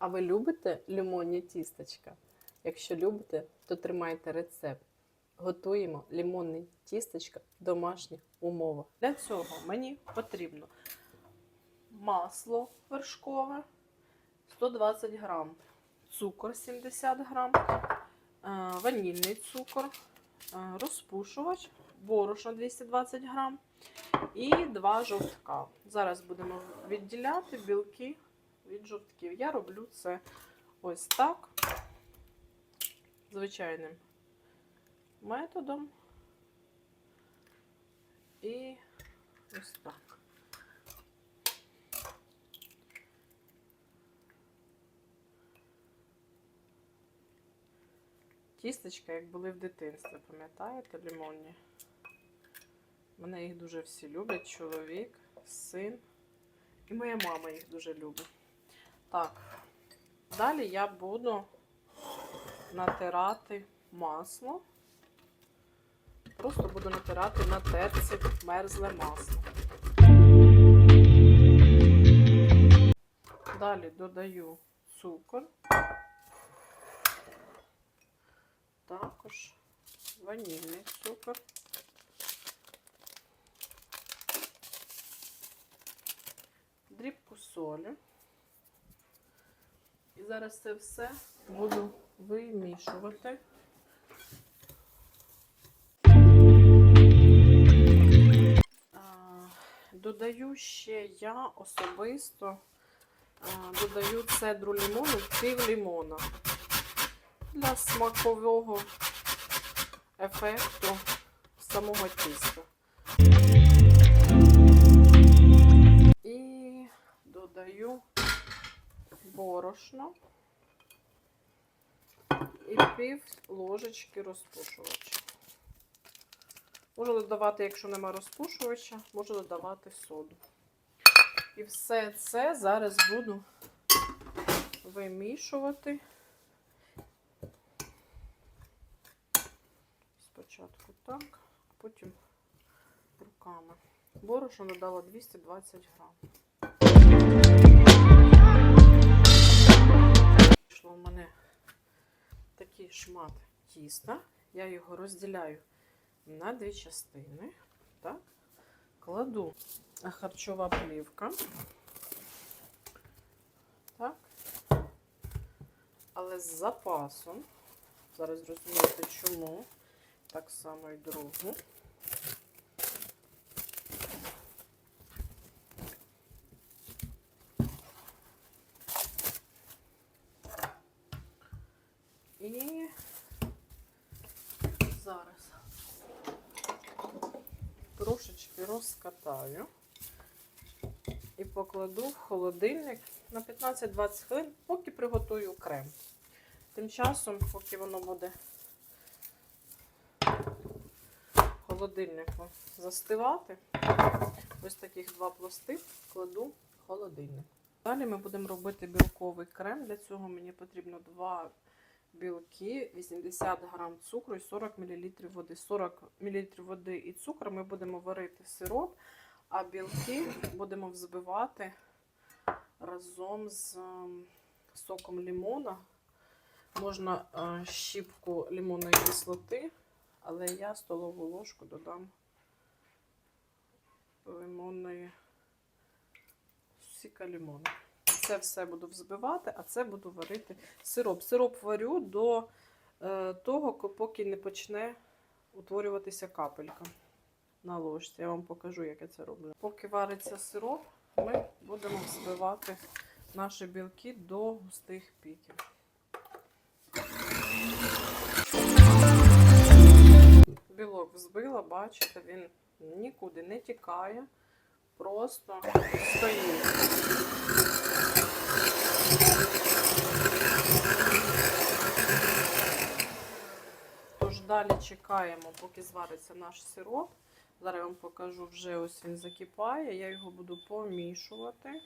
А ви любите лимонні тістечка? Якщо любите, то тримайте рецепт. Готуємо лимонне тістечка в домашніх умовах. Для цього мені потрібно масло вершкове 120 грам, цукор 70 грам, е, ванільний цукор, е, розпушувач, борошно 220 грам і два жовтка. Зараз будемо відділяти білки від жовтків. Я роблю це ось так, звичайним методом. І ось так. Тістечка, як були в дитинстві, пам'ятаєте, лимонні? Мене їх дуже всі люблять, чоловік, син. І моя мама їх дуже любить. Так, далі я буду натирати масло. Просто буду натирати на терці мерзле масло. Далі додаю цукор. Також ванільний цукор. Дрібку солі. І зараз це все буду вимішувати. Додаю ще я особисто додаю цедру лимону, пів лимона для смакового ефекту самого тіста. І додаю борошно і пів ложечки розпушувача. Можу додавати, якщо нема розпушувача, можу додавати соду. І все це зараз буду вимішувати. Спочатку так, потім руками. Борошно додала 220 грам. В мене такий шмат тіста. Я його розділяю на дві частини. Так. Кладу харчова плівка. Так. Але з запасом. Зараз розумієте, чому. Так само і другу. І зараз трошечки розкатаю і покладу в холодильник на 15-20 хвилин, поки приготую крем. Тим часом, поки воно буде в холодильнику застивати, ось таких два пласти кладу в холодильник. Далі ми будемо робити білковий крем. Для цього мені потрібно 2 білки, 80 грам цукру і 40 мл води. 40 мл води і цукру ми будемо варити сироп, а білки будемо взбивати разом з ем, соком лимона. Можна е, щіпку лимонної кислоти, але я столову ложку додам лимонної сіка лимону. Це все буду взбивати, а це буду варити сироп. Сироп варю до е, того, поки не почне утворюватися капелька на ложці. Я вам покажу, як я це роблю. Поки вариться сироп, ми будемо взбивати наші білки до густих піків. Білок взбила, бачите, він нікуди не тікає, просто стоїть. Тож далі чекаємо, поки звариться наш сироп. Зараз я вам покажу, вже ось він закипає. Я його буду помішувати.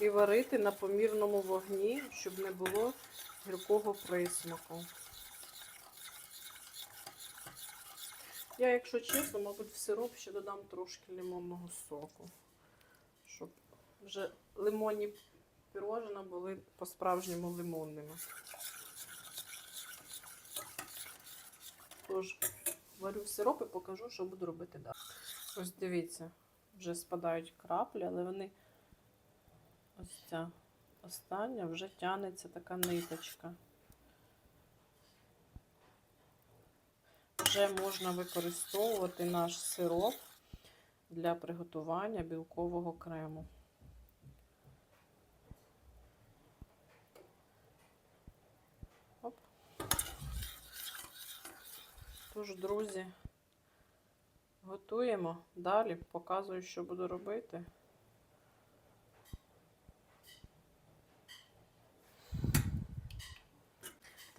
І варити на помірному вогні, щоб не було гіркого присмаку. Я, якщо чесно, мабуть, в сироп ще додам трошки лимонного соку, щоб вже лимонні пірожина були по-справжньому лимонними. Тож, варю сироп і покажу, що буду робити далі. Ось дивіться, вже спадають краплі, але вони ось ця остання вже тянеться така ниточка. Вже можна використовувати наш сироп для приготування білкового крему. Оп. Тож, друзі, готуємо. Далі показую, що буду робити.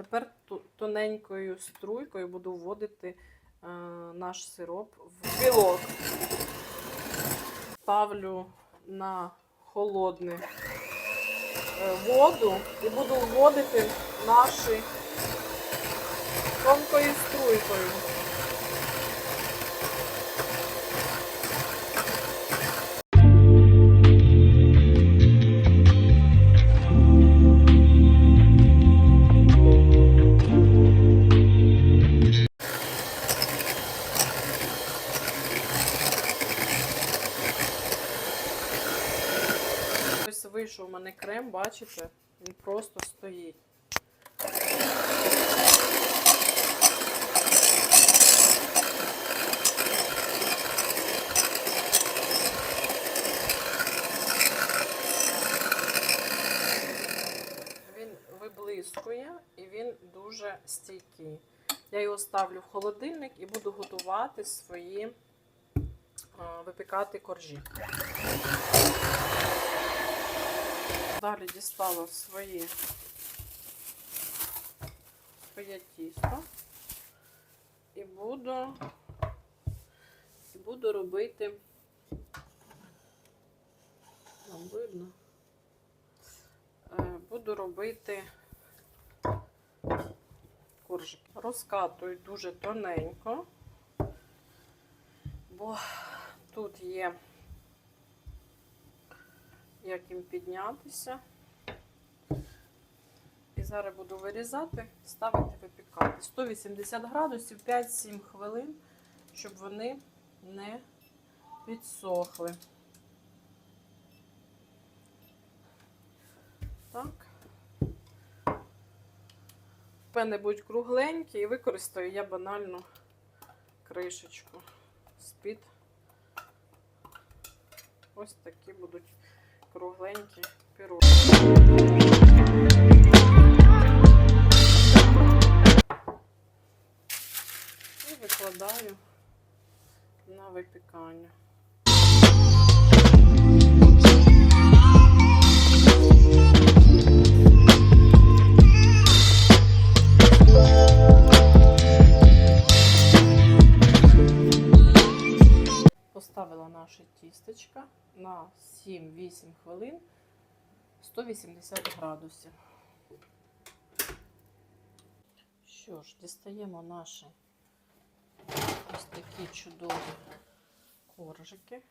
Тепер тоненькою струйкою буду вводити е, наш сироп в білок. Ставлю на холодну е, воду і буду вводити наші тонкою струйкою. Вийшов у мене крем, бачите, він просто стоїть. Він виблискує і він дуже стійкий. Я його ставлю в холодильник і буду готувати свої випікати коржі. Далі дістала свої, своє тісто і буду, і буду робити, вам видно, Е, буду робити коржики. Розкатую дуже тоненько, бо тут є як їм піднятися. І зараз буду вирізати, ставити випікати. 180 градусів 5-7 хвилин, щоб вони не підсохли. Так. Мене будуть кругленькі і використаю я банальну кришечку з-під. Ось такі будуть кругленькі пірожки. Викладаю на випікання. Поставила наше тістечко на 7-8 хвилин 180 градусів. Що ж, дістаємо наші ось такі чудові коржики.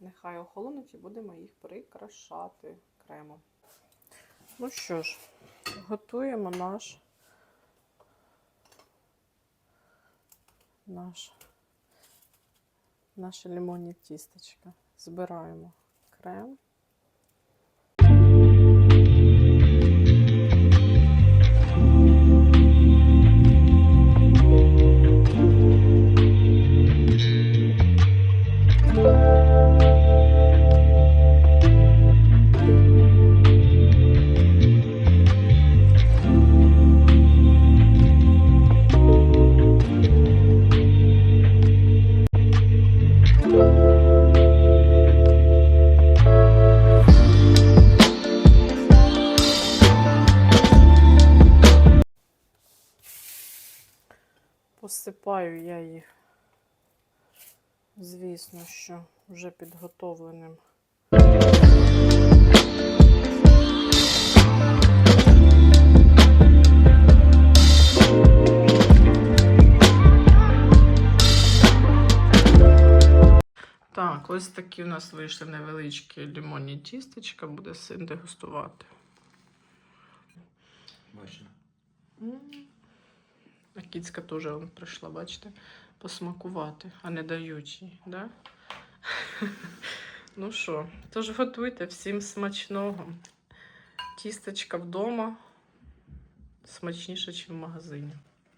Нехай охолонуть і будемо їх прикрашати кремом. Ну що ж, готуємо наш наш, наше лимонне тістечко. Збираємо крем. Посипаю я їх, звісно, що вже підготовленим. Так, ось такі у нас вийшли невеличкі лімонні тістечка, буде син дегустувати. Бачимо. А кіцька теж прийшла, бачите, посмакувати, а не дають їй, да? ну що, тож готуйте всім смачного. Тістечка вдома смачніше, ніж в магазині.